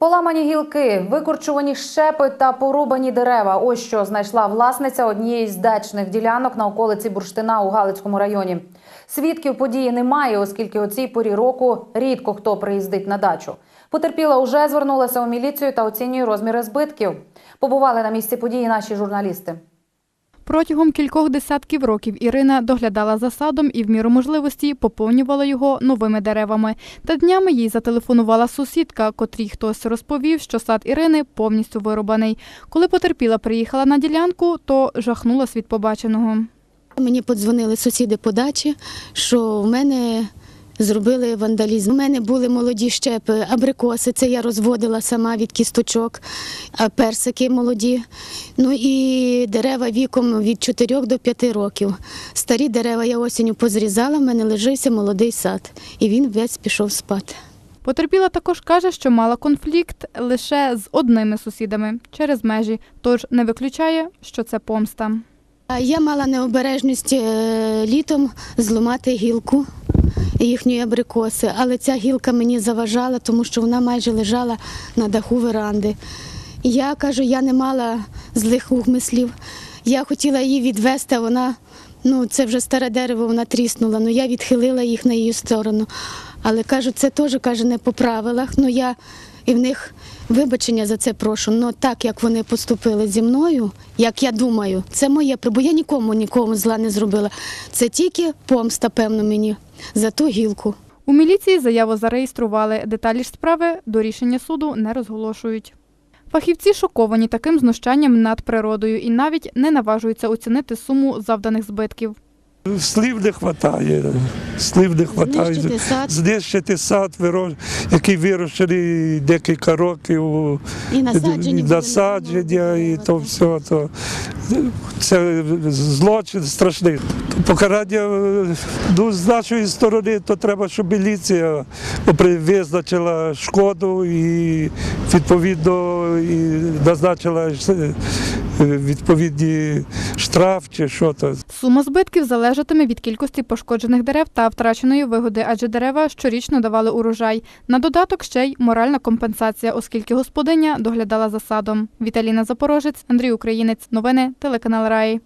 Поламані гілки, викорчувані щепи та порубані дерева. Ось що знайшла власниця однієї з дачних ділянок на околиці Бурштина у Галицькому районі. Свідків події немає, оскільки у цій порі року рідко хто приїздить на дачу. Потерпіла уже звернулася у міліцію та оцінює розміри збитків. Побували на місці події наші журналісти. Протягом кількох десятків років Ірина доглядала за садом і в міру можливості поповнювала його новими деревами. Та днями їй зателефонувала сусідка, котрій хтось розповів, що сад Ірини повністю вирубаний. Коли потерпіла приїхала на ділянку, то жахнулась від побаченого. Мені подзвонили сусіди по дачі, що в мене зробили вандалізм. У мене були молоді щепи, абрикоси, це я розводила сама від кісточок, персики молоді. Ну і дерева віком від 4 до 5 років. Старі дерева я осінню позрізала, в мене лежився молодий сад, і він весь пішов спати. Потерпіла також каже, що мала конфлікт лише з одними сусідами через межі, тож не виключає, що це помста. Я мала необережність е, літом зламати гілку їхньої абрикоси, але ця гілка мені заважала, тому що вона майже лежала на даху веранди. Я кажу, я не мала злих умислів. Я хотіла її відвести, а вона, ну це вже старе дерево, вона тріснула. Ну я відхилила їх на її сторону. Але кажу, це теж каже не по правилах. Ну я і в них вибачення за це прошу. Ну так як вони поступили зі мною, як я думаю, це моє бо я нікому нікому зла не зробила. Це тільки помста, певно, мені за ту гілку. У міліції заяву зареєстрували. Деталі ж справи до рішення суду не розголошують. Фахівці шоковані таким знущанням над природою і навіть не наважуються оцінити суму завданих збитків. Слів не вистачає. Слів не вистачає. Знищити сад. Знищити сад, який вирощений декілька років. І насадження і насадження, і то все. То, це злочин страшний. Покарання ну, з нашої сторони, то треба, щоб міліція визначила шкоду і відповідно і назначила е, відповідні штраф чи що то. Сума збитків залежатиме від кількості пошкоджених дерев та втраченої вигоди, адже дерева щорічно давали урожай. На додаток ще й моральна компенсація, оскільки господиня доглядала за садом. Віталіна Запорожець, Андрій Українець. Новини телеканал Раї.